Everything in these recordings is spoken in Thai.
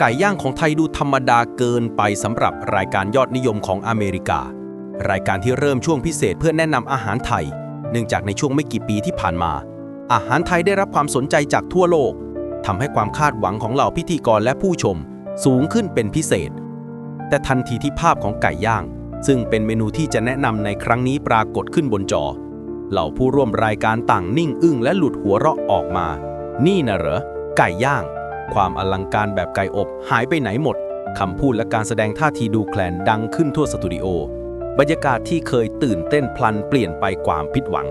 ไก่ย่างของไทยดูธรรมดาเกินไปสำหรับรายการยอดนิยมของอเมริกา รายการที่เริ่มช่วงพิเศษเพื่อแนะนำอาหารไทย เนื่องจากในช่วงไม่กี่ปีที่ผ่านมา อาหารไทยได้รับความสนใจจากทั่วโลกทำให้ความคาดหวังของเหล่าพิธีกรและผู้ชม สูงขึ้นเป็นพิเศษ แต่ทันทีที่ภาพของไก่ย่าง ซึ่งเป็นเมนูที่จะแนะนำในครั้งนี้ปรากฏขึ้นบนจอ เหล่าผู้ร่วมรายการต่างนิ่งอึ้งและหลุดหัวเราะออกมา นี่นะเหรอไก่ย่าง ความอลังการแบบไก่อบ หายไปไหนหมด คำพูดและการแสดงท่าทีดูแคลนดังขึ้นทั่วสตูดิโอ บรรยากาศที่เคยตื่นเต้นพลันเปลี่ยนไปความผิดหวัง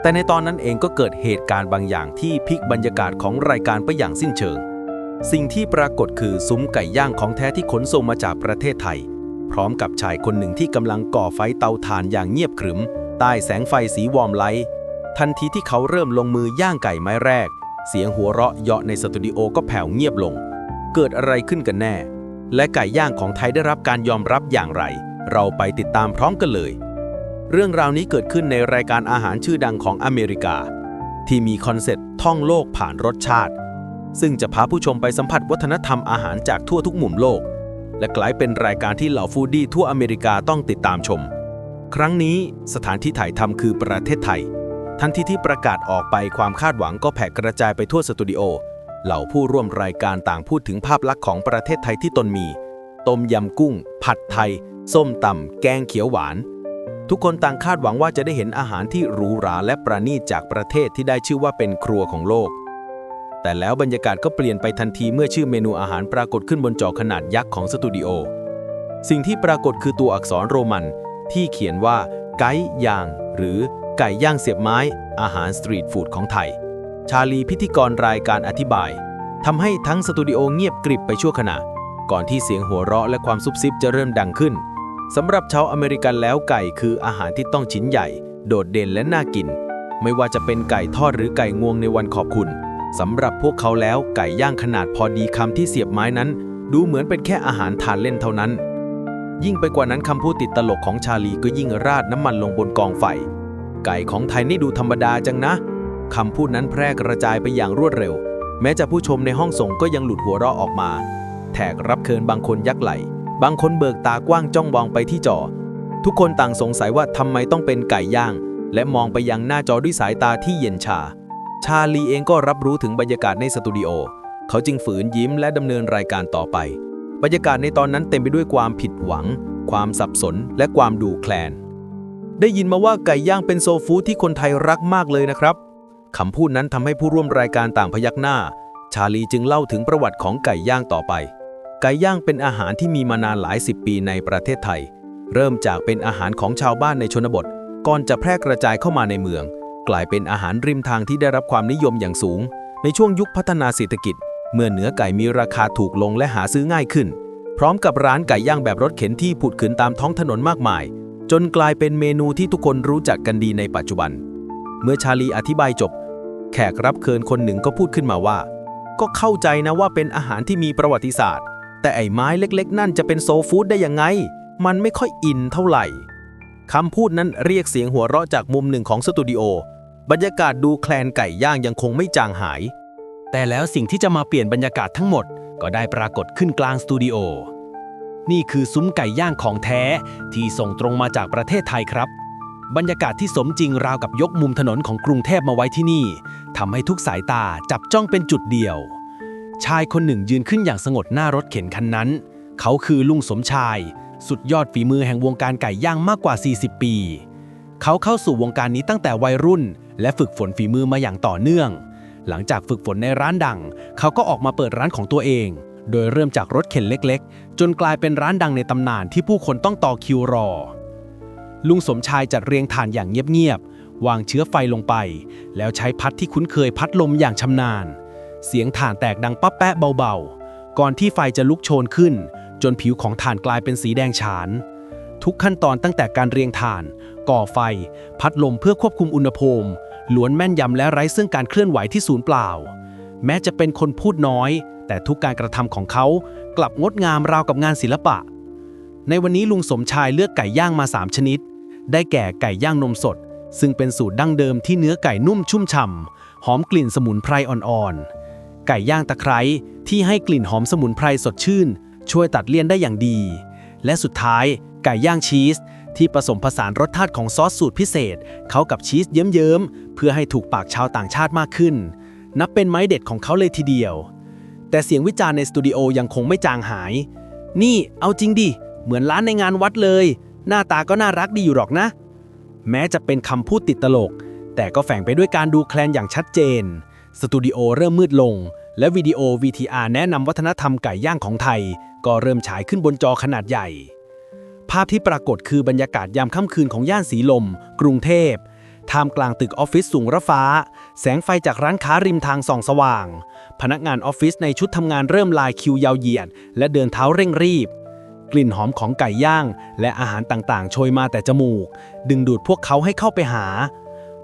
แต่ในตอนนั้นเองก็เกิดเหตุการณ์บางอย่างที่พลิกบรรยากาศของรายการไปอย่างสิ้นเชิง สิ่งที่ปรากฏคือซุ้มไก่ย่างของแท้ที่ขนส่งมาจากประเทศไทย พร้อมกับชายคนหนึ่งที่กำลังก่อไฟเตาถ่านอย่างเงียบขรึม ใต้แสงไฟสีวอร์มไลท์ทันทีที่เขาเริ่มลงมือย่างไก่ไม้แรก เสียงหัวเราะเยาะในสตูดิโอก็แผ่วเงียบลง เกิดอะไรขึ้นกันแน่ และไก่ย่างของไทยได้รับการยอมรับอย่างไร เราไปติดตามพร้อมกันเลย เรื่องราวนี้เกิดขึ้นในรายการอาหารชื่อดังของอเมริกา ที่มีคอนเซ็ปต์ท่องโลกผ่านรสชาติ ซึ่งจะพาผู้ชมไปสัมผัสวัฒนธรรมอาหารจากทั่วทุกมุมโลก และกลายเป็นรายการที่เหล่าฟู้ดี้ทั่วอเมริกาต้องติดตามชม ครั้งนี้สถานที่ถ่ายทำคือประเทศไทย ทันทีที่ประกาศออกไปความคาดหวังก็แผ่กระจายไปทั่วสตูดิโอ เหล่าผู้ร่วมรายการต่างพูดถึงภาพลักษณ์ของประเทศไทยที่ตนมี ต้มยำกุ้ง ผัดไทย ส้มตำแกงเขียวหวาน ทุกคนต่างคาดหวังว่าจะได้เห็นอาหารที่หรูหราและประณีตจากประเทศที่ได้ชื่อว่าเป็นครัวของโลก แต่แล้วบรรยากาศก็เปลี่ยนไปทันทีเมื่อชื่อเมนูอาหารปรากฏขึ้นบนจอขนาดยักษ์ของสตูดิโอ สิ่งที่ปรากฏคือตัวอักษรโรมันที่เขียนว่าไก่ย่าง หรือ ไก่ย่างเสียบไม้ อาหารสตรีทฟู้ดของไทย ชาลีพิธีกรรายการอธิบายทำให้ทั้งสตูดิโอเงียบกริบไปชั่วขณะ ก่อนที่เสียงหัวเราะและความซุบซิบจะเริ่มดังขึ้นสำหรับชาวอเมริกันแล้วไก่คืออาหารที่ต้องชิ้นใหญ่ โดดเด่นและน่ากิน ไม่ว่าจะเป็นไก่ทอดหรือไก่งวงในวันขอบคุณสำหรับพวกเขาแล้วไก่ย่างขนาดพอดีคำที่เสียบไม้นั้น ดูเหมือนเป็นแค่อาหารทานเล่นเท่านั้น ยิ่งไปกว่านั้นคำพูดติดตลกของชาลีก็ยิ่งราดน้ำมันลงบนกองไฟ ไก่ของไทยนี่ดูธรรมดาจังนะคำพูดนั้นแพร่กระจายไปอย่างรวดเร็ว แม้จะผู้ชมในห้องส่งก็ยังหลุดหัวเราะออกมาแขกรับเคินบางคนยักไหล บางคนเบิกตากว้างจ้องมองไปที่จอ ทุกคนต่างสงสัยว่าทำไมต้องเป็นไก่ย่าง และมองไปยังหน้าจอด้วยสายตาที่เย็นชา ชาลีเองก็รับรู้ถึงบรรยากาศในสตูดิโอ เขาจึงฝืนยิ้มและดำเนินรายการต่อไป บรรยากาศในตอนนั้นเต็มไปด้วยความผิดหวัง ความสับสน และความดูแคลน ได้ยินมาว่าไก่ย่างเป็นโซฟู้ดที่คนไทยรักมากเลยนะครับคำพูดนั้นทำให้ผู้ร่วมรายการต่างพยักหน้า ชาลีจึงเล่าถึงประวัติของไก่ย่างต่อไป ไก่ย่างเป็นอาหารที่มีมานานหลายสิบปีในประเทศไทย เริ่มจากเป็นอาหารของชาวบ้านในชนบท ก่อนจะแพร่กระจายเข้ามาในเมือง กลายเป็นอาหารริมทางที่ได้รับความนิยมอย่างสูง ในช่วงยุคพัฒนาเศรษฐกิจ เมื่อเนื้อไก่มีราคาถูกลงและหาซื้อง่ายขึ้น พร้อมกับร้านไก่ย่างแบบรถเข็นที่ผุดขึ้นตามท้องถนนมากมาย จนกลายเป็นเมนูที่ทุกคนรู้จักกันดีในปัจจุบัน เมื่อชาลีอธิบายจบ แขกรับเคินคนหนึ่งก็พูดขึ้นมาว่า ก็เข้าใจนะว่าเป็นอาหารที่มีประวัติศาสตร์ แต่ไอ้ไม้เล็กๆ นั่นจะเป็นโซฟู้ดได้ยังไง มันไม่ค่อยอินเท่าไหร่คำพูดนั้นเรียกเสียงหัวเราะจากมุมหนึ่งของสตูดิโอบรรยากาศดูแคลนไก่ย่างยังคงไม่จางหาย แต่แล้วสิ่งที่จะมาเปลี่ยนบรรยากาศทั้งหมด ก็ได้ปรากฏขึ้นกลางสตูดิโอ นี่คือซุ้มไก่ย่างของแท้ ที่ส่งตรงมาจากประเทศไทยครับ บรรยากาศที่สมจริงราวกับยกมุมถนนของกรุงเทพมาไว้ที่นี่ทำให้ทุกสายตาจับจ้องเป็นจุดเดียว ชายคนหนึ่งยืนขึ้นอย่างสงบหน้ารถเข็นคันนั้น เขาคือลุงสมชาย สุดยอดฝีมือแห่งวงการไก่ย่างมากกว่า 40 ปี เขาเข้าสู่วงการนี้ตั้งแต่วัยรุ่น และฝึกฝนฝีมือมาอย่างต่อเนื่อง หลังจากฝึกฝนในร้านดัง เขาก็ออกมาเปิดร้านของตัวเอง โดยเริ่มจากรถเข็นเล็กๆ จนกลายเป็นร้านดังในตำนานที่ผู้คนต้องต่อคิวรอ ลุงสมชายจัดเรียงถ่านอย่างเงียบๆ วางเชื้อไฟลงไป แล้วใช้พัดที่คุ้นเคยพัดลมอย่างชำนาญ เสียงถ่านแตกดังป๊ะแปะเบาๆ ก่อนที่ไฟจะลุกโชนขึ้น จนผิวของถ่านกลายเป็นสีแดงฉาน ทุกขั้นตอนตั้งแต่การเรียงถ่าน ก่อไฟ พัดลมเพื่อควบคุมอุณหภูมิล้วนแม่นยำและไร้ซึ่งการเคลื่อนไหวที่ศูนย์เปล่า แม้จะเป็นคนพูดน้อยแต่ทุกการกระทำของเขากลับงดงามราวกับงานศิลปะ ในวันนี้ลุงสมชายเลือกไก่ย่างมา 3 ชนิด ได้แก่ไก่ย่างนมสด ซึ่งเป็นสูตรดั้งเดิมที่เนื้อไก่นุ่มชุ่มฉ่ำหอมกลิ่นสมุนไพรอ่อนๆ ไก่ย่างตะไคร้ที่ให้กลิ่นหอมสมุนไพรสดชื่น ช่วยตัดเลี่ยนได้อย่างดี และสุดท้ายไก่ย่างชีส ที่ผสมผสานรสชาติของซอสสูตรพิเศษ เขากับชีสเยิ้มๆเพื่อให้ถูกปากชาวต่างชาติมากขึ้น นับเป็นไม้เด็ดของเขาเลยทีเดียว แต่เสียงวิจารณ์ในสตูดิโอยังคงไม่จางหาย นี่เอาจริงดิ เหมือนร้านในงานวัดเลย หน้าตาก็น่ารักดีอยู่หรอกนะ แม้จะเป็นคำพูดติดตลก แต่ก็แฝงไปด้วยการดูแคลนอย่างชัดเจน สตูดิโอเริ่มมืดลง และวิดีโอ VTR แนะนำวัฒนธรรมไก่ย่างของไทย ก็เริ่มฉายขึ้นบนจอขนาดใหญ่ ภาพที่ปรากฏคือบรรยากาศยามค่ำคืนของย่านสีลม กรุงเทพท่ามกลางตึกออฟฟิศสูงระฟ้า แสงไฟจากร้านค้าริมทางส่องสว่าง พนักงานออฟฟิศในชุดทำงานเริ่มลายคิวยาวเหยียด และเดินเท้าเร่งรีบ กลิ่นหอมของไก่ย่าง และอาหารต่างๆ โชยมาแต่จมูก ดึงดูดพวกเขาให้เข้าไปหา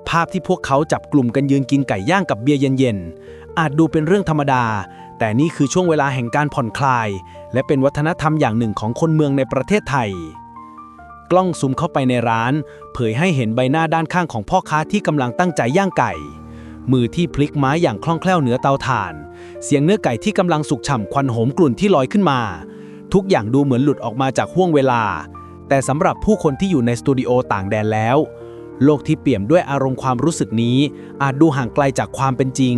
ภาพที่พวกเขาจับกลุ่มกันยืนกินไก่ย่างกับเบียร์เย็นๆอาจดูเป็นเรื่องธรรมดา แต่นี่คือช่วงเวลาแห่งการผ่อนคลาย และเป็นวัฒนธรรมอย่างหนึ่งของคนเมืองในประเทศไทยกล้องซูมเข้าไปในร้าน เผยให้เห็นใบหน้าด้านข้างของพ่อค้าที่กำลังตั้งใจย่างไก่ มือที่พลิกไม้อย่างคล่องแคล่วเหนือเตาถ่าน เสียงเนื้อไก่ที่กำลังสุกฉ่ำควันโหมกลุ่นที่ลอยขึ้นมา ทุกอย่างดูเหมือนหลุดออกมาจากห่วงเวลา แต่สำหรับผู้คนที่อยู่ในสตูดิโอต่างแดนแล้ว โลกที่เปี่ยมด้วยอารมณ์ความรู้สึกนี้ อาจดูห่างไกลจากความเป็นจริง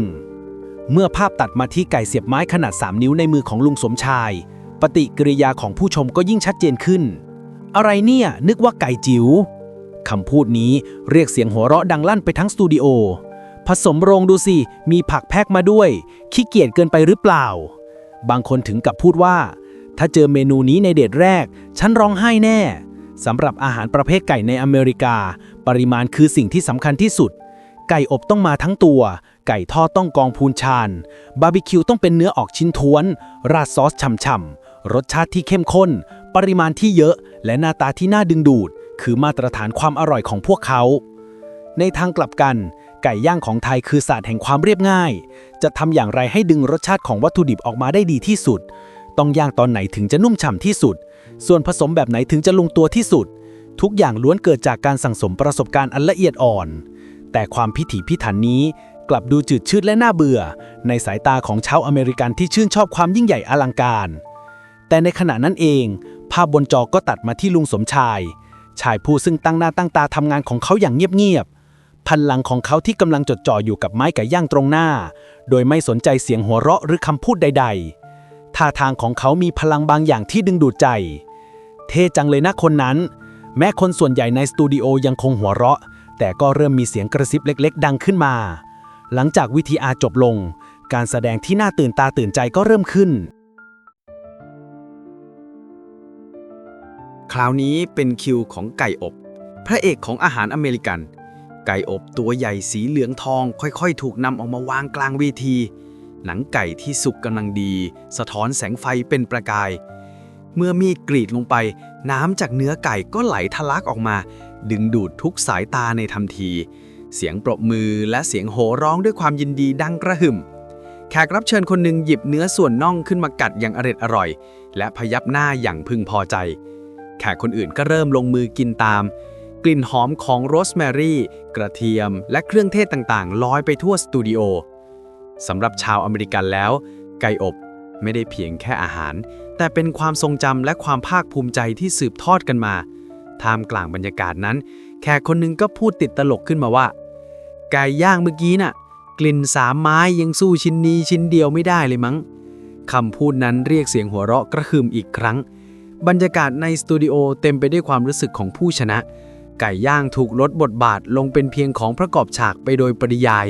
เมื่อภาพตัดมาที่ไก่เสียบไม้ขนาด 3 นิ้วในมือของลุงสมชาย ปฏิกิริยาของผู้ชมก็ยิ่งชัดเจนขึ้น อะไรเนี่ยนึกว่าไก่จิ๋วคำพูดนี้เรียกเสียงหัวเราะดังลั่นไปทั้งสตูดิโอ ผสมโรงดูสิ มีผักแพกมาด้วย ขี้เกียจเกินไปหรือเปล่า บางคนถึงกับพูดว่า ถ้าเจอเมนูนี้ในเดทแรก ฉันร้องไห้แน่สำหรับอาหารประเภทไก่ในอเมริกา ปริมาณคือสิ่งที่สำคัญที่สุด ไก่อบต้องมาทั้งตัว ไก่ทอดต้องกองพูนชานบาร์บีคิวต้องเป็นเนื้อออกชิ้นท้วน ราดซอสฉ่ำๆรสชาติที่เข้มข้น ปริมาณที่เยอะ และหน้าตาที่น่าดึงดูด คือมาตรฐานความอร่อยของพวกเขา ในทางกลับกัน ไก่ย่างของไทยคือศาสตร์แห่งความเรียบง่าย จะทำอย่างไรให้ดึงรสชาติของวัตถุดิบออกมาได้ดีที่สุด ต้องย่างตอนไหนถึงจะนุ่มฉ่ำที่สุด ส่วนผสมแบบไหนถึงจะลงตัวที่สุด ทุกอย่างล้วนเกิดจากการสั่งสมประสบการณ์อันละเอียดอ่อน แต่ความพิถีพิถันนี้กลับดูจืดชืดและน่าเบื่อ ในสายตาของชาวอเมริกันที่ชื่นชอบความยิ่งใหญ่อลังการ แต่ในขณะนั้นเอง ภาพบนจอก็ตัดมาที่ลุงสมชาย ชายผู้ซึ่งตั้งหน้าตั้งตาทำงานของเขาอย่างเงียบๆ พันหลังของเขาที่กำลังจดจ่ออยู่กับไม้ไก่ย่างตรงหน้า โดยไม่สนใจเสียงหัวเราะหรือคำพูดใด ๆ ท่าทางของเขามีพลังบางอย่างที่ดึงดูดใจ เท่จังเลยนะคนนั้น แม้คนส่วนใหญ่ในสตูดิโอยังคงหัวเราะ แต่ก็เริ่มมีเสียงกระซิบเล็ก ๆ ดังขึ้นมา หลังจากวิธีอาจบลง การแสดงที่น่าตื่นตาตื่นใจก็เริ่มขึ้น คราวนี้เป็นคิวของไก่อบ พระเอกของอาหารอเมริกัน ไก่อบตัวใหญ่สีเหลืองทอง ค่อยๆ ถูกนำออกมาวางกลางเวที หนังไก่ที่สุกกำลังดี สะท้อนแสงไฟเป็นประกาย เมื่อมีกรีดลงไป น้ำจากเนื้อไก่ก็ไหลทะลักออกมา ดึงดูดทุกสายตาในทันที เสียงปรบมือและเสียงโห่ร้องด้วยความยินดีดังกระหึ่มแขกรับเชิญคนหนึ่งหยิบเนื้อส่วนน่องขึ้นมากัดอย่างอร็ดอร่อย และพยับหน้าอย่างพึงพอใจ แขกคนอื่นก็เริ่มลงมือกินตาม กลิ่นหอมของโรสแมรี่ กระเทียม และเครื่องเทศต่างๆ ลอยไปทั่วสตูดิโอสำหรับชาวอเมริกันแล้ว ไก่อบไม่ได้เพียงแค่อาหาร แต่เป็นความทรงจำและความภาคภูมิใจที่สืบทอดกันมา ท่ามกลางบรรยากาศนั้น แขกคนหนึงก็พูดติดตลกขึ้นมาว่า ไก่ย่างเมื่อกี้น่ะ กลิ่นสามไม้ยังสู้ชิ้นนี้ชิ้นเดียวไม่ได้เลยมั้งคำพูดนั้นเรียกเสียงหัวเราะกระหึ่มอีกครั้ง บรรยากาศในสตูดิโอเต็มไปด้วยความรู้สึกของผู้ชนะ ไก่ย่างถูกลดบทบาทลงเป็นเพียงของประกอบฉากไปโดยปริยาย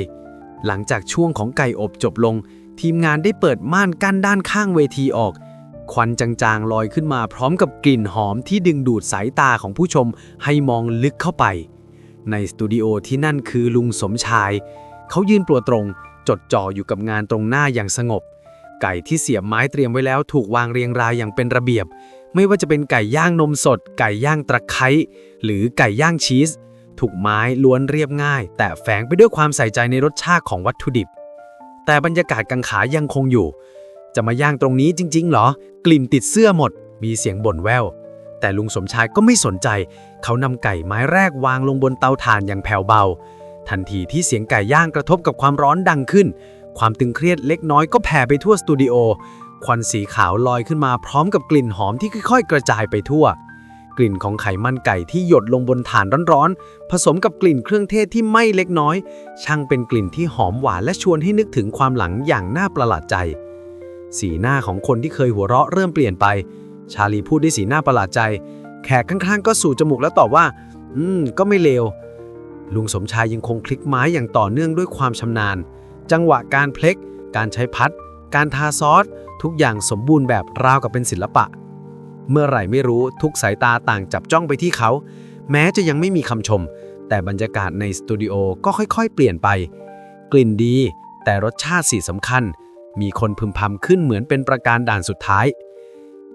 หลังจากช่วงของไก่อบจบลง ทีมงานได้เปิดม่านกั้นด้านข้างเวทีออก ควันจางๆลอยขึ้นมาพร้อมกับกลิ่นหอมที่ดึงดูดสายตาของผู้ชมให้มองลึกเข้าไป ในสตูดิโอที่นั่นคือลุงสมชาย เขายืนปลัวตรง จดจ่ออยู่กับงานตรงหน้าอย่างสงบ ไก่ที่เสียบไม้เตรียมไว้แล้วถูกวางเรียงรายอย่างเป็นระเบียบ ไม่ว่าจะเป็นไก่ย่างนมสด ไก่ย่างตะไคร้หรือไก่ย่างชีส ถูกไม้ล้วนเรียบง่าย แต่แฝงไปด้วยความใส่ใจในรสชาติของวัตถุดิบ แต่บรรยากาศกังขายังคงอยู่ จะมาย่างตรงนี้จริงๆเหรอ กลิ่นติดเสื้อหมด มีเสียงบ่นแวว แต่ลุงสมชายก็ไม่สนใจ เขานำไก่ไม้แรกวางลงบนเตาถ่านอย่างแผ่วเบา ทันทีที่เสียงไก่ย่างกระทบกับความร้อนดังขึ้น ความตึงเครียดเล็กน้อยก็แผ่ไปทั่วสตูดิโอ ควันสีขาวลอยขึ้นมาพร้อมกับกลิ่นหอมที่ค่อยๆ กระจายไปทั่ว กลิ่นของไขมันไก่ที่หยดลงบนถ่านร้อนๆ ผสมกับกลิ่นเครื่องเทศที่ไม้เล็กน้อย ช่างเป็นกลิ่นที่หอมหวานและชวนให้นึกถึงความหลังอย่างน่าประหลาดใจ สีหน้าของคนที่เคยหัวเราะเริ่มเปลี่ยนไป ชาลีพูดด้วยสีหน้าประหลาดใจ แขกข้างๆ ก็สู่จมูกแล้วตอบว่า อืม ก็ไม่เลวลุงสมชายยังคงคลิกไม้อย่างต่อเนื่องด้วยความชำนาญ จังหวะการเพล็ก การใช้พัด การทาซอส ทุกอย่างสมบูรณ์แบบราวกับเป็นศิลปะ เมื่อไหร่ไม่รู้ทุกสายตาต่างจับจ้องไปที่เขา แม้จะยังไม่มีคำชม แต่บรรยากาศในสตูดิโอก็ค่อยๆ เปลี่ยนไป กลิ่นดี แต่รสชาติสีสำคัญ มีคนพึมพำขึ้นเหมือนเป็นประการด่านสุดท้าย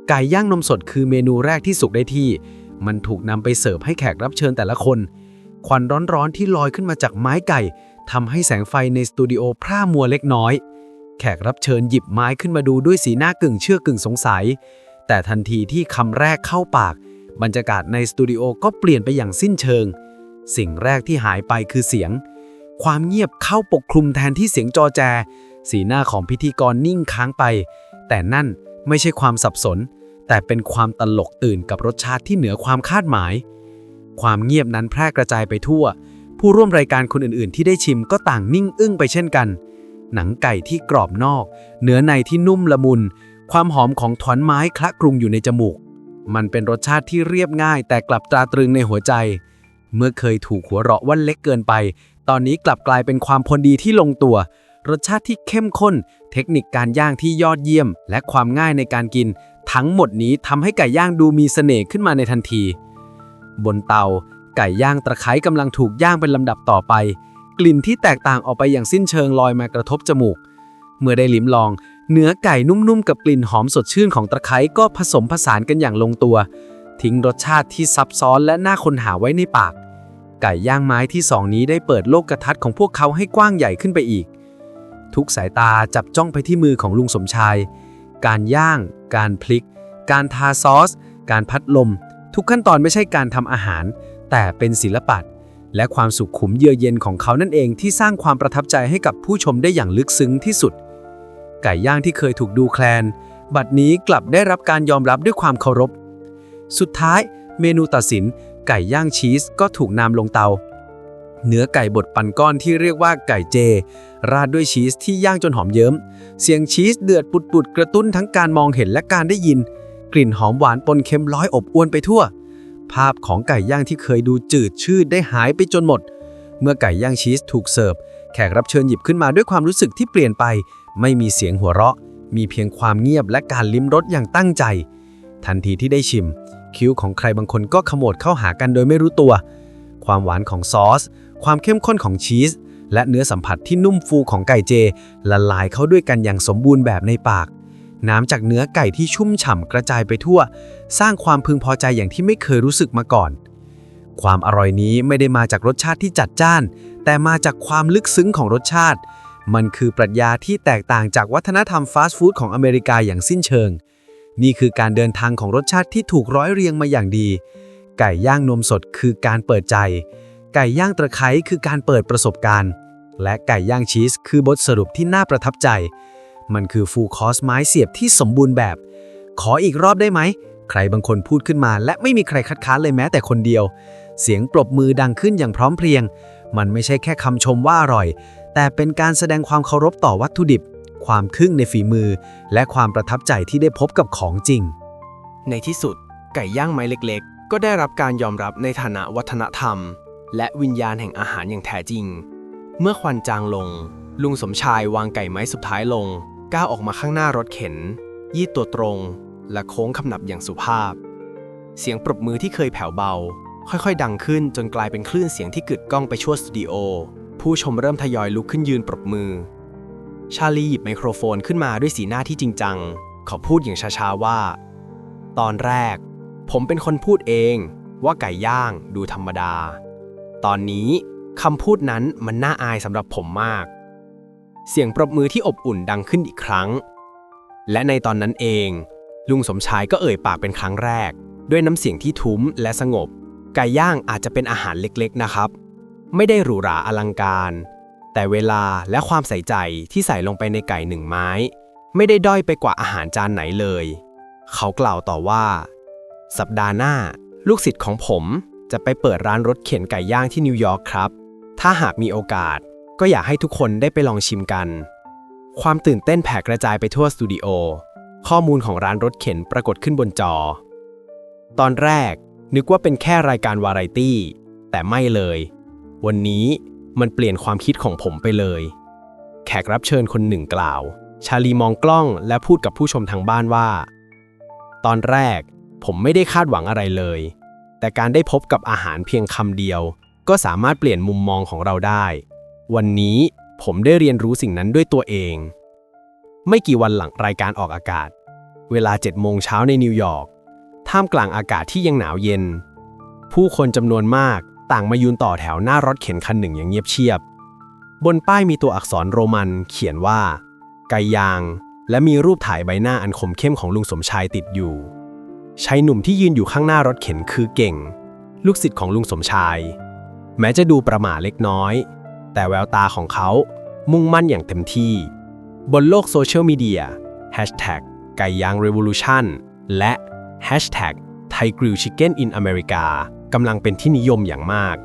ไก่ย่างนมสดคือเมนูแรกที่สุกได้ที่ มันถูกนำไปเสิร์ฟให้แขกรับเชิญแต่ละคน ควันร้อนๆที่ลอยขึ้นมาจากไม้ไก่ทำให้แสงไฟในสตูดิโอพร่ามัวเล็กน้อย แขกรับเชิญหยิบไม้ขึ้นมาดูด้วยสีหน้ากึ่งเชื่อกึ่งสงสัย แต่ทันทีที่คำแรกเข้าปาก บรรยากาศในสตูดิโอก็เปลี่ยนไปอย่างสิ้นเชิง สิ่งแรกที่หายไปคือเสียง ความเงียบเข้าปกคลุมแทนที่เสียงจอแจ สีหน้าของพิธีกรนิ่งค้างไป แต่นั่นไม่ใช่ความสับสน แต่เป็นความตลกตื่นกับรสชาติที่เหนือความคาดหมาย ความเงียบนั้นแพร่กระจายไปทั่ว ผู้ร่วมรายการคนอื่น ๆ ที่ได้ชิมก็ต่างนิ่งอึ้งไปเช่นกัน หนังไก่ที่กรอบนอก เนื้อในที่นุ่มละมุน ความหอมของถอนไม้คละกรุงอยู่ในจมูก มันเป็นรสชาติที่เรียบง่าย แต่กลับตราตรึงในหัวใจ เมื่อเคยถูกหัวเราะว่าเล็กเกินไป ตอนนี้กลับกลายเป็นความพอดีที่ลงตัว รสชาติที่เข้มข้น เทคนิคการย่างที่ยอดเยี่ยม และความง่ายในการกิน ทั้งหมดนี้ทำให้ไก่ย่างดูมีเสน่ห์ขึ้นมาในทันที บนเตาไก่ย่างตะไคร้กำลังถูกย่างเป็นลำดับต่อไป กลิ่นที่แตกต่างออกไปอย่างสิ้นเชิงลอยมากระทบจมูก เมื่อได้ลิ้มลอง เนื้อไก่นุ่มๆ กับกลิ่นหอมสดชื่นของตะไคร้ก็ผสมผสานกันอย่างลงตัว ทิ้งรสชาติที่ซับซ้อนและน่าค้นหาไว้ในปาก ไก่ย่างไม้ที่สองนี้ได้เปิดโลกกระทัศน์ของพวกเขาให้กว้างใหญ่ขึ้นไปอีก ทุกสายตาจับจ้องไปที่มือของลุงสมชาย การย่าง การพลิก การทาซอส การพัดลม ทุกขั้นตอนไม่ใช่การทำอาหาร แต่เป็นศิลปะ และความสุขขุมเยือกเย็นของเขานั่นเองที่สร้างความประทับใจให้กับผู้ชมได้อย่างลึกซึ้งที่สุด ไก่ย่างที่เคยถูกดูแคลน บัดนี้กลับได้รับการยอมรับด้วยความเคารพ สุดท้ายเมนูตัดสิน ไก่ย่างชีสก็ถูกนำลงเตา เนื้อไก่บดปันก้อนที่เรียกว่าไก่เจ ราดด้วยชีสที่ย่างจนหอมเยิ้ม เสียงชีสเดือดปุดๆกระตุ้นทั้งการมองเห็นและการได้ยิน กลิ่นหอมหวานปนเค็มร้อยอบอวนไปทั่ว ภาพของไก่ย่างที่เคยดูจืดชืดได้หายไปจนหมด เมื่อไก่ย่างชีสถูกเสิร์ฟ แขกรับเชิญหยิบขึ้นมาด้วยความรู้สึกที่เปลี่ยนไป ไม่มีเสียงหัวเราะ มีเพียงความเงียบและการลิ้มรสอย่างตั้งใจ ทันทีที่ได้ชิม คิ้วของใครบางคนก็ขมวดเข้าหากันโดยไม่รู้ตัว ความหวานของซอส ความเข้มข้นของชีส และเนื้อสัมผัสที่นุ่มฟูของไก่เจ ละลายเข้าด้วยกันอย่างสมบูรณ์แบบในปาก น้ำจากเนื้อไก่ที่ชุ่มฉ่ำกระจายไปทั่ว สร้างความพึงพอใจอย่างที่ไม่เคยรู้สึกมาก่อน ความอร่อยนี้ไม่ได้มาจากรสชาติที่จัดจ้าน แต่มาจากความลึกซึ้งของรสชาติ มันคือปรัชญาที่แตกต่างจากวัฒนธรรมฟาสต์ฟู้ดของอเมริกาอย่างสิ้นเชิง นี่คือการเดินทางของรสชาติที่ถูกร้อยเรียงมาอย่างดี ไก่ย่างนมสดคือการเปิดใจ ไก่ย่างตะไคร้คือการเปิดประสบการณ์ และไก่ย่างชีสคือบทสรุปที่น่าประทับใจ มันคือฟูลคอสไม้เสียบที่สมบูรณ์แบบ ขออีกรอบได้ไหม ใครบางคนพูดขึ้นมา และไม่มีใครคัดค้านเลยแม้แต่คนเดียว เสียงปรบมือดังขึ้นอย่างพร้อมเพรียง มันไม่ใช่แค่คำชมว่าอร่อย แต่เป็นการแสดงความเคารพต่อวัตถุดิบ ความคึ่งในฝีมือ และความประทับใจที่ได้พบกับของจริง ในที่สุด ไก่ย่างไม้เล็ก ๆ ก็ได้รับการยอมรับในฐานะวัฒนธรรม และวิญญาณแห่งอาหารอย่างแท้จริง เมื่อควันจางลงลุงสมชายวางไก่ไม้สุดท้ายลง ก้าวออกมาข้างหน้ารถเข็นยืดตัวตรง และโค้งคำนับอย่างสุภาพ เสียงปรบมือที่เคยแผ่วเบา ค่อยๆ ดังขึ้นจนกลายเป็นคลื่นเสียงที่กึดก้องไปทั่วสตูดิโอ ผู้ชมเริ่มทยอยลุกขึ้นยืนปรบมือ ชาลีหยิบไมโครโฟนขึ้นมาด้วยสีหน้าที่จริงจังขาพูดอย่างช้าๆว่า ตอนแรก ผมเป็นคนพูดเองว่าไก่ย่างดูธรรมดา ตอนนี้คำพูดนั้นมันน่าอายสำหรับผมมาก เสียงปรบมือที่อบอุ่นดังขึ้นอีกครั้ง และในตอนนั้นเอง ลุงสมชายก็เอ่ยปากเป็นครั้งแรก ด้วยน้ำเสียงที่ทุ้มและสงบ ไก่ย่างอาจจะเป็นอาหารเล็กๆนะครับ ไม่ได้หรูหราอลังการ แต่เวลาและความใส่ใจที่ใส่ลงไปในไก่หนึ่งไม้ ไม่ได้ด้อยไปกว่าอาหารจานไหนเลย เขากล่าวต่อว่า สัปดาห์หน้า ลูกศิษย์ของผมจะไปเปิดร้านรถเข็นไก่ย่างที่นิวยอร์กครับ ถ้าหากมีโอกาส ก็อยากให้ทุกคนได้ไปลองชิมกัน ความตื่นเต้นแผ่กระจายไปทั่วสตูดิโอ ข้อมูลของร้านรถเข็นปรากฏขึ้นบนจอ ตอนแรกนึกว่าเป็นแค่รายการวาไรตี้ แต่ไม่เลย วันนี้มันเปลี่ยนความคิดของผมไปเลย แขกรับเชิญคนหนึ่งกล่าว ชาลีมองกล้องและพูดกับผู้ชมทางบ้านว่า ตอนแรกผมไม่ได้คาดหวังอะไรเลย แต่การได้พบกับอาหารเพียงคำเดียว ก็สามารถเปลี่ยนมุมมองของเราได้ วันนี้ผมได้เรียนรู้สิ่งนั้นด้วยตัวเอง ไม่กี่วันหลังรายการออกอากาศ เวลา7โมงเช้าในนิวยอร์ก ท่ามกลางอากาศที่ยังหนาวเย็น ผู้คนจำนวนมากต่างมายืนต่อแถวหน้ารถเข็นคันหนึ่งอย่างเงียบเชียบ บนป้ายมีตัวอักษรโรมันเขียนว่า ไก่ยาง และมีรูปถ่ายใบหน้าอันคมเข้มของลุงสมชายติดอยู่ชายหนุ่มที่ยืนอยู่ข้างหน้ารถเข็นคือเก่ง ลูกศิษย์ของลุงสมชาย แม้จะดูประหม่าเล็กน้อย แต่แววตาของเขามุ่งมั่นอย่างเต็มที่ บนโลกโซเชียลมีเดีย Hashtag ไก่ยาง Revolution และ Hashtag Thai Grill Chicken in America กำลังเป็นที่นิยมอย่างมาก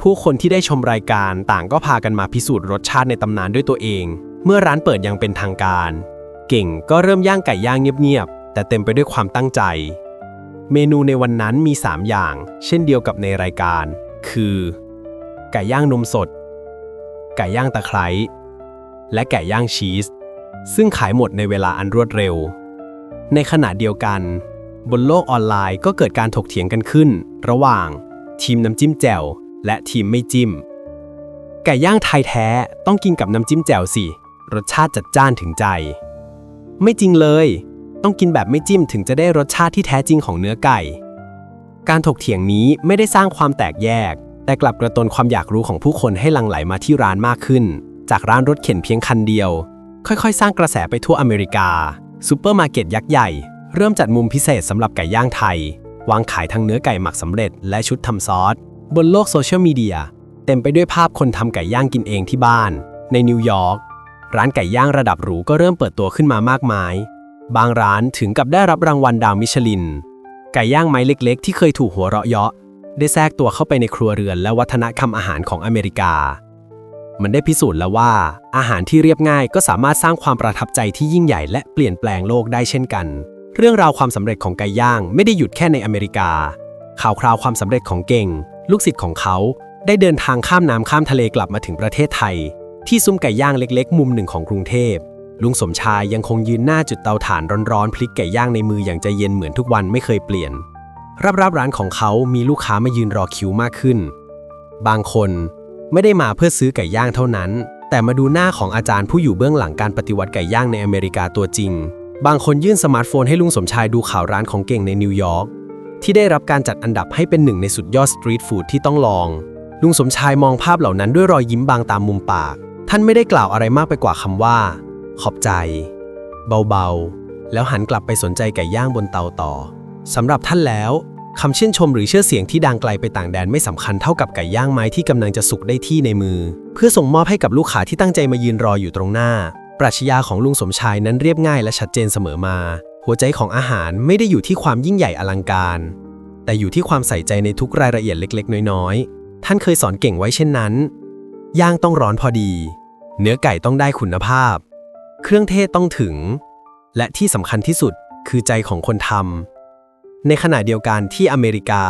ผู้คนที่ได้ชมรายการต่างก็พากันมาพิสูจน์รสชาติในตำนานด้วยตัวเอง เมื่อร้านเปิดยังเป็นทางการ เก่งก็เริ่มย่างไก่ย่างเงียบๆ แต่เต็มไปด้วยความตั้งใจ เมนูในวันนั้นมี 3 อย่าง เช่นเดียวกับในรายการ คือ ไก่ย่างนมสด ไก่ย่างตะไคร้และไก่ย่างชีส ซึ่งขายหมดในเวลาอันรวดเร็ว ในขณะเดียวกัน บนโลกออนไลน์ก็เกิดการถกเถียงกันขึ้น ระหว่าง ทีมน้ำจิ้มแจ่วและทีมไม่จิ้ม ไก่ย่างไทยแท้ต้องกินกับน้ำจิ้มแจ่วสิรสชาติจัดจ้านถึงใจ ไม่จริงเลย ต้องกินแบบไม่จิ้มถึงจะได้รสชาติที่แท้จริงของเนื้อไก่ การถกเถียงนี้ไม่ได้สร้างความแตกแยก แต่กลับกระตุ้นความอยากรู้ของผู้คนให้หลั่งไหลมาที่ร้านมากขึ้น จากร้านรถเข็นเพียงคันเดียว ค่อยๆ สร้างกระแสไปทั่วอเมริกาซูเปอร์มาร์เก็ตยักษ์ใหญ่ เริ่มจัดมุมพิเศษสำหรับไก่ย่างไทย วางขายทั้งเนื้อไก่หมักสำเร็จและชุดทำซอส บนโลกโซเชียลมีเดียเต็มไปด้วยภาพคนทำไก่ย่างกินเองที่บ้าน ในนิวยอร์กร้านไก่ย่างระดับหรูก็เริ่มเปิดตัวขึ้นมามากมาย บางร้านถึงกับได้รับรางวัลดาวมิชลิน ไก่ย่างไม้เล็ก ๆ ที่เคยถูกหัวเราะเยาะ ได้แทรกตัวเข้าไปในครัวเรือนและวัฒนธรรมอาหารของอเมริกา มันได้พิสูจน์แล้วว่า อาหารที่เรียบง่ายก็สามารถสร้างความประทับใจที่ยิ่งใหญ่และเปลี่ยนแปลงโลกได้เช่นกัน เรื่องราวความสำเร็จของไก่ย่างไม่ได้หยุดแค่ในอเมริกา ข่าวคราวความสำเร็จของเก่ง ลูกศิษย์ของเขา ได้เดินทางข้ามน้ำข้ามทะเลกลับมาถึงประเทศไทย ที่ซุ้มไก่ย่างเล็ก ๆ มุมหนึ่งของกรุงเทพลุงสมชายยังคงยืนหน้าจุดเตาถ่านร้อนๆพลิกไก่ย่างในมืออย่างใจเย็นเหมือนทุกวันไม่เคยเปลี่ยน รับๆร้านของเขามีลูกค้ามายืนรอคิวมากขึ้น บางคนไม่ได้มาเพื่อซื้อไก่ย่างเท่านั้น แต่มาดูหน้าของอาจารย์ผู้อยู่เบื้องหลังการปฏิวัติไก่ย่างในอเมริกาตัวจริง บางคนยื่นสมาร์ทโฟนให้ลุงสมชายดูข่าวร้านของเก่งในนิวยอร์กที่ได้รับการจัดอันดับให้เป็นหนึ่งในสุดยอดสตรีทฟู้ดที่ต้องลอง ลุงสมชายมองภาพเหล่านั้นด้วยรอยยิ้มบางตามมุมปาก ท่านไม่ได้กล่าวอะไรมากไปกว่าคำว่า ขอบใจ เบาๆ แล้วหันกลับไปสนใจไก่ย่างบนเตาต่อ สำหรับท่านแล้วคำชื่นชมหรือเชื่อเสียงที่ดังไกลไปต่างแดนไม่สำคัญเท่ากับไก่ย่างไม้ที่กำลังจะสุกได้ที่ในมือ เพื่อส่งมอบให้กับลูกค้าที่ตั้งใจมายืนรออยู่ตรงหน้า ปรัชญาของลุงสมชายนั้นเรียบง่ายและชัดเจนเสมอมา หัวใจของอาหารไม่ได้อยู่ที่ความยิ่งใหญ่อลังการ แต่อยู่ที่ความใส่ใจในทุกรายละเอียดเล็ก ๆ น้อยๆ ท่านเคยสอนเก่งไว้เช่นนั้น ย่างต้องร้อนพอดี เนื้อไก่ต้องได้คุณภาพ เครื่องเทศต้องถึง และที่สำคัญที่สุดคือใจของคนทำ ในขณะเดียวกันที่อเมริกา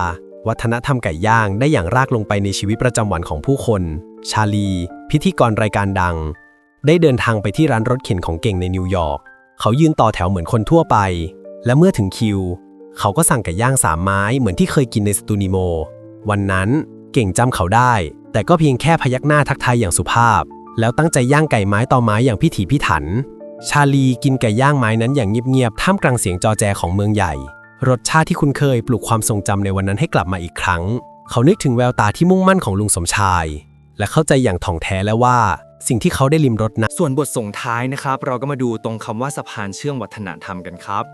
วัฒนธรรมไก่ย่างได้อย่างรากลงไปในชีวิตประจำวันของผู้คน ชาลี พิธีกรรายการดัง ได้เดินทางไปที่ร้านรถเข็นของเก่งในนิวยอร์กเขายืนต่อแถวเหมือนคนทั่วไป และเมื่อถึงคิว เขาก็สั่งไก่ย่างสามไม้เหมือนที่เคยกินในสตูนิโม วันนั้นเก่งจำเขาได้ แต่ก็เพียงแค่พยักหน้าทักทายอย่างสุภาพ แล้วตั้งใจย่างไก่ไม้ต่อไม้อย่างพิถีพิถัน ชาลีกินไก่ย่างไม้นั้นอย่างเงียบๆท่ามกลางเสียงจอแจของเมืองใหญ่ รสชาติที่คุ้นเคยปลุกความทรงจำในวันนั้นให้กลับมาอีกครั้ง เขานึกถึงแววตาที่มุ่งมั่นของลุงสมชาย และเข้าใจอย่างถ่องแท้แล้วว่า สิ่งที่เขาได้ลิมรสนั้นส่วนบทส่งท้ายนะครับ เราก็มาดูตรงคำว่าสะพานเชื่อมวัฒนธรรมกันครับ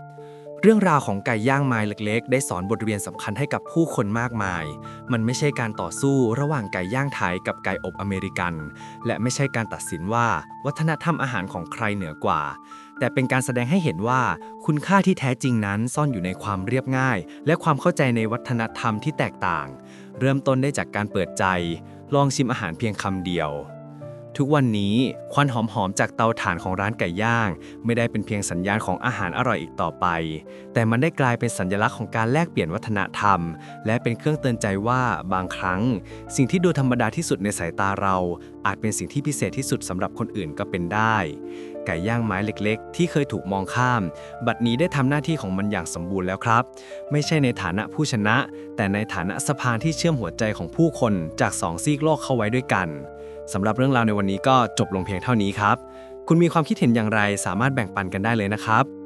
เรื่องราวของไก่ย่างไม้เล็กๆ ได้สอนบทเรียนสำคัญให้กับผู้คนมากมาย มันไม่ใช่การต่อสู้ระหว่างไก่ย่างไทยกับไก่อบอเมริกัน และไม่ใช่การตัดสินว่าวัฒนธรรมอาหารของใครเหนือกว่า แต่เป็นการแสดงให้เห็นว่า คุณค่าที่แท้จริงนั้นซ่อนอยู่ในความเรียบง่าย และความเข้าใจในวัฒนธรรมที่แตกต่าง เริ่มต้นได้จากการเปิดใจ ลองชิมอาหารเพียงคำเดียว ทุกวันนี้ควันหอมๆจากเตาถ่านของร้านไก่ย่าง ไม่ได้เป็นเพียงสัญญาณของอาหารอร่อยอีกต่อไป แต่มันได้กลายเป็นสัญลักษณ์ของการแลกเปลี่ยนวัฒนธรรม และเป็นเครื่องเตือนใจว่าบางครั้ง สิ่งที่ดูธรรมดาที่สุดในสายตาเรา อาจเป็นสิ่งที่พิเศษที่สุดสำหรับคนอื่นก็เป็นได้ ไก่ย่างไม้เล็กๆ ที่เคยถูกมองข้าม บัดนี้ได้ทำหน้าที่ของมันอย่างสมบูรณ์แล้วครับ ไม่ใช่ในฐานะผู้ชนะ แต่ในฐานะสะพานที่เชื่อมหัวใจของผู้คนจากสองซีกโลกเข้าไว้ด้วยกันสำหรับเรื่องราวในวันนี้ก็จบลงเพียงเท่านี้ครับ คุณมีความคิดเห็นอย่างไรสามารถแบ่งปันกันได้เลยนะครับ